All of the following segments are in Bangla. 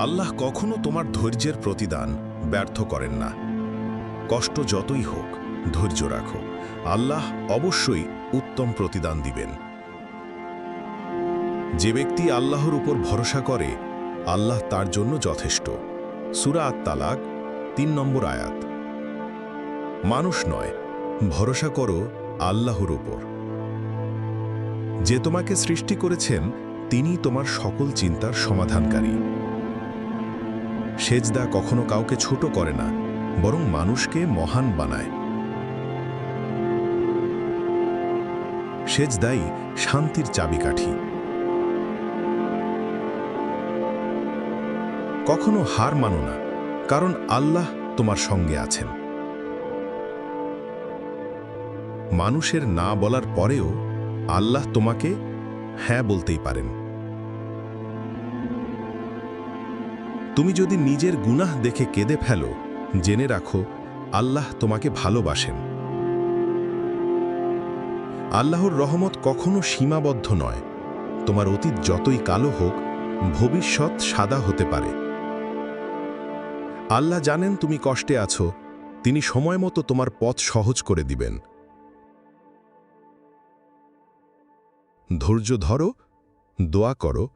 আল্লাহ কখনো তোমার ধৈর্যের প্রতিদান ব্যর্থ করেন না। কষ্ট যতই হোক, ধৈর্য রাখো। আল্লাহ অবশ্যই উত্তম প্রতিদান দিবেন। যে ব্যক্তি আল্লাহর উপর ভরসা করে, আল্লাহ তার জন্য যথেষ্ট। সুরা আত তালাক তিন নম্বর আয়াত। মানুষ নয়, ভরসা করো আল্লাহর উপর। যে তোমাকে সৃষ্টি করেছেন তিনি তোমার সকল চিন্তার সমাধানকারী। সেজদা কখনো কাউকে ছোট করে না, বরং মানুষকে মহান বানায়। সেজদাই শান্তির চাবিকাঠি। কখনো হার মানো না, কারণ আল্লাহ তোমার সঙ্গে আছেন। মানুষের না বলার পরেও আল্লাহ তোমাকে হ্যাঁ বলতেই পারেন। তুমি যদি নিজের গুনাহ দেখে কেঁদে ফেলো, জেনে রাখো, আল্লাহ তোমাকে ভালোবাসেন। আল্লাহর রহমত কখনো সীমাবদ্ধ নয়। তোমার অতীত যতই কালো হোক, ভবিষ্যৎ সাদা হতে পারে। আল্লাহ জানেন তুমি কষ্টে আছো, তিনি সময় মতো তোমার পথ সহজ করে দিবেন। ধৈর্য ধরো, দোয়া করো,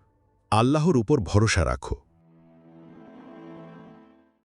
আল্লাহর উপর ভরসা রাখো।